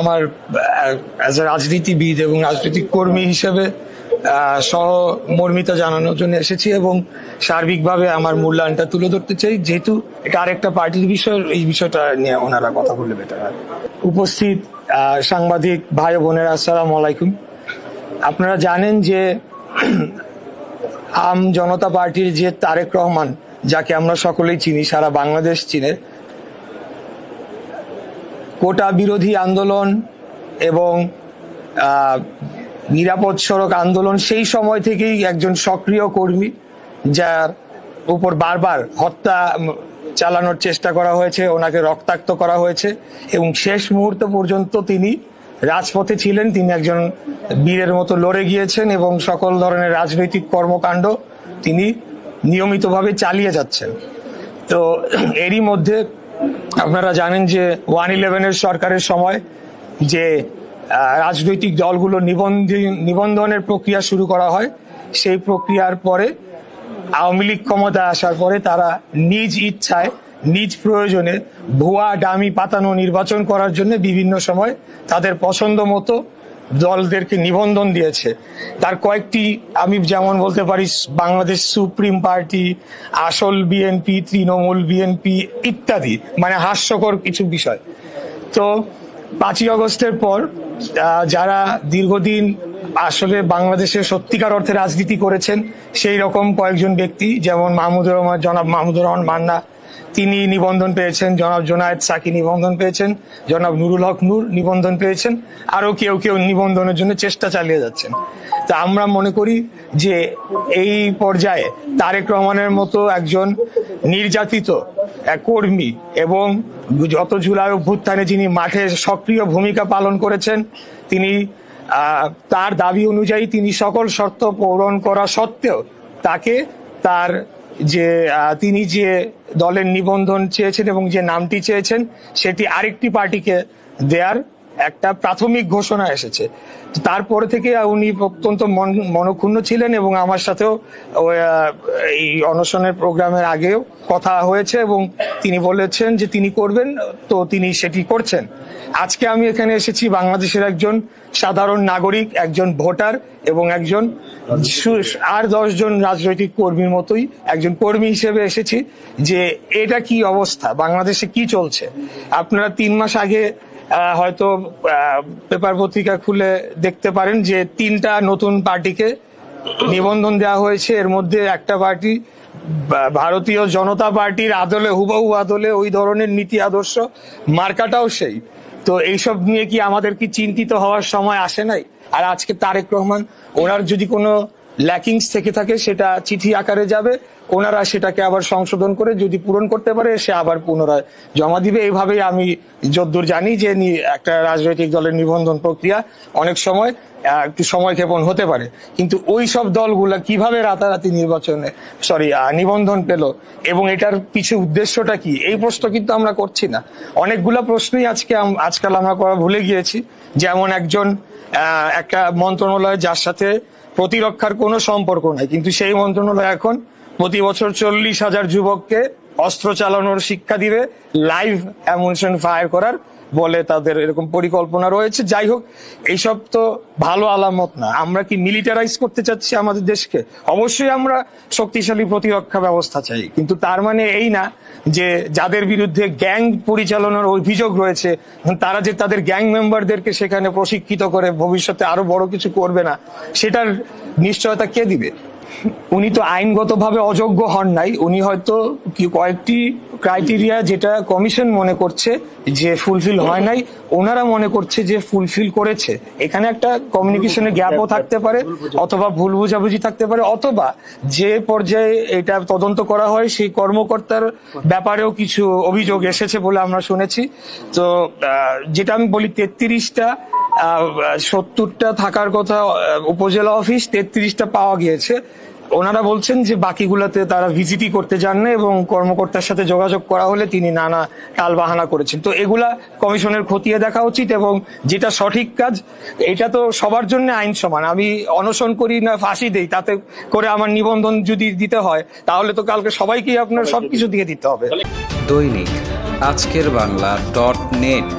আমার as a রাজনীতিবিদ এবং রাজনৈতিক কর্মী হিসেবে সহমর্মিতা জানানোর জন্য এসেছি এবং সার্বিকভাবে আমার মূল্যায়নটা তুলে ধরতে চাই। যেহেতু এটা আরেকটা পার্টির বিষয়, এই বিষয়টা নিয়ে ওনারা কথা বললে বেটার উপস্থিত সাংবাদিক ভাই বোনেরা, আসসালামু আলাইকুম। আপনারা জানেন যে আম জনতা পার্টির যে তারেক রহমান, যাকে আমরা সকলেই চিনি, সারা বাংলাদেশ চিনে কোটা বিরোধী আন্দোলন এবং নিরাপদ সড়ক আন্দোলন সেই সময় থেকেই একজন সক্রিয় কর্মী, যার উপর বারবার হত্যা চালানোর চেষ্টা করা হয়েছে, ওনাকে রক্তাক্ত করা হয়েছে এবং শেষ মুহূর্ত পর্যন্ত তিনি রাজপথে ছিলেন, তিনি একজন বীরের মতো লড়ে গিয়েছেন এবং সকল ধরনের রাজনৈতিক কর্মকাণ্ড তিনি নিয়মিতভাবে চালিয়ে যাচ্ছেন। তো এরই মধ্যে আপনারা জানেন যে ওয়ান ইলেভেনের সরকারের সময় যে রাজনৈতিক দলগুলো নিবন্ধন নিবন্ধনের প্রক্রিয়া শুরু করা হয়, সেই প্রক্রিয়ার পরে আওয়ামী লীগ ক্ষমতায় আসার পরে তারা নিজ ইচ্ছায়, নিজ প্রয়োজনে ভুয়া ডামি পাতানো নির্বাচন করার জন্য বিভিন্ন সময় তাদের পছন্দ মতো দলদেরকে নিবন্ধন দিয়েছে। তার কয়েকটি, আমি যেমন বলতে পারি, বাংলাদেশ সুপ্রিম পার্টি, আসল বিএনপি, তৃণমূল বিএনপি ইত্যাদি মানে হাস্যকর কিছু বিষয়। তো পাঁচই আগস্টের পর যারা দীর্ঘদিন আসলে বাংলাদেশে সত্যিকার অর্থে রাজনীতি করেছেন, সেই রকম কয়েকজন ব্যক্তি, যেমন মাহমুদুর রহমান, জনাব মাহমুদুর রহমান মান্না তিনি নিবন্ধন পেয়েছেন, জনাব জোনায়েদ সাকি নিবন্ধন পেয়েছেন, জনাব নুরুল হক নূর নিবন্ধন পেয়েছেন, আরও কেউ কেউ নিবন্ধনের জন্য চেষ্টা চালিয়ে যাচ্ছেন। তা আমরা মনে করি যে এই পর্যায়ে তারেক রহমানের মতো একজন নির্যাতিত কর্মী এবং যত জুলাই অভ্যুত্থানে যিনি মাঠে সক্রিয় ভূমিকা পালন করেছেন, তিনি তার দাবি অনুযায়ী তিনি সকল শর্ত পূরণ করা সত্ত্বেও তাকে তার যে তিনি যে দলের নিবন্ধন চেয়েছেন এবং যে নামটি চেয়েছেন সেটি আরেকটি পার্টিকে দেয়ার একটা প্রাথমিক ঘোষণা এসেছে। তারপরে থেকে উনি অত্যন্ত মন- মনক্ষুণ্ণ ছিলেন এবং আমার সাথেও এই অনশনের প্রোগ্রামের আগেও কথা হয়েছে এবং তিনি বলেছেন যে তিনি করবেন, তো তিনি সেটি করছেন। আজকে আমি এখানে এসেছি বাংলাদেশের একজন সাধারণ নাগরিক, একজন ভোটার এবং একজন আর দশজন রাজনৈতিক কর্মীর মতোই একজন কর্মী হিসেবে এসেছি যে এটা কি অবস্থা, বাংলাদেশে কি চলছে। আপনারা তিন মাস আগে হয়তো পেপার পত্রিকা খুলে দেখতে পারেন যে তিনটা নতুন পার্টিকে নিবন্ধন দেওয়া হয়েছে। এর মধ্যে একটা পার্টি ভারতীয় জনতা পার্টির আদলে, হুবহু আদলে ওই ধরনের নীতি আদর্শ, মার্কাটাও সেই। তো এইসব নিয়ে কি আমাদের কি চিন্তিত হওয়ার সময় আসে নাই? আর আজকে তারেক রহমান, ওনার যদি কোনো ল্যাকিংস থেকে থাকে, সেটা চিঠি আকারে যাবে। ওনারা সেটাকে আবার সংশোধন করে যদি পূরণ করতে পারে, সে আবার পুনরায় জমা দিবে। এইভাবেই আমি যদ্দূর জানি যে একটা রাজনৈতিক দলের নিবন্ধন প্রক্রিয়া অনেক সময় একটু সময় ক্ষেপণ হতে পারে। কিন্তু ওই সব দলগুলা কীভাবে রাতারাতি নির্বাচনে সরি নিবন্ধন পেল এবং এটার পিছু উদ্দেশ্যটা কি, এই প্রশ্ন কিন্তু আমরা করছি না। অনেকগুলা প্রশ্নই আজকে আজকাল আমরা করা ভুলে গিয়েছি। যেমন একজন একটা মন্ত্রণালয় যার সাথে প্রতিরক্ষার কোনো সম্পর্ক নাই। কিন্তু সেই মন্ত্রণালয় এখন প্রতি বছর চল্লিশ হাজার যুবককে অস্ত্র চালানোর শিক্ষা দিবে লাইভ অ্যামুনেশন ফায়ার করার বলে তাদের এরকম পরিকল্পনা রয়েছে। যাই হোক, এইসব তো ভালো আলামত না। আমরা কি মিলিটারাইজ করতে চাচ্ছি আমাদের দেশকে? অবশ্যই আমরা শক্তিশালী প্রতিরক্ষা ব্যবস্থা চাই। কিন্তু তার মানে এই না যে যাদের বিরুদ্ধে গ্যাং পরিচালনার অভিযোগ রয়েছে, তারা যে তাদের গ্যাং মেম্বারদেরকে সেখানে প্রশিক্ষিত করে ভবিষ্যতে আরও বড় কিছু করবে না, সেটার নিশ্চয়তা কে দিবে? উনি তো আইনগতভাবে অযোগ্য হন নাই। উনি হয়তো কি কয়েকটি ক্রাইটেরিয়া যেটা কমিশন মনে করছে যে ফুলফিল হয় নাই ওনারা মনে করছে যে ফুলফিল করেছে। এখানে একটা কমিউনিকেশনের গ্যাপও থাকতে পারে অথবা ভুল বুঝাবুঝি থাকতে পারে অথবা যে পর্যায়ে এটা তদন্ত করা হয় সেই কর্মকর্তার ব্যাপারেও কিছু অভিযোগ এসেছে বলে আমরা শুনেছি। তো যেটা আমি বলি তেত্রিশটা সত্তরটা থাকার কথা উপজেলা অফিস, তেত্রিশটা পাওয়া গিয়েছে। ওনারা বলছেন যে বাকিগুলোতে তারা ভিজিটই করতে যান না এবং কর্মকর্তার সাথে যোগাযোগ করা হলে তিনি নানা টাল বাহানা করেছেন। তো এগুলা কমিশনের খতিয়ে দেখা উচিত এবং যেটা সঠিক কাজ, এটা তো সবার জন্য আইন সমান। আমি অনশন করি না, ফাঁসি দেই, তাতে করে আমার নিবন্ধন যদি দিতে হয়, তাহলে তো কালকে সবাইকে আপনার সবকিছু দিয়ে দিতে হবে। দৈনিক আজকের বাংলা ডট নেট।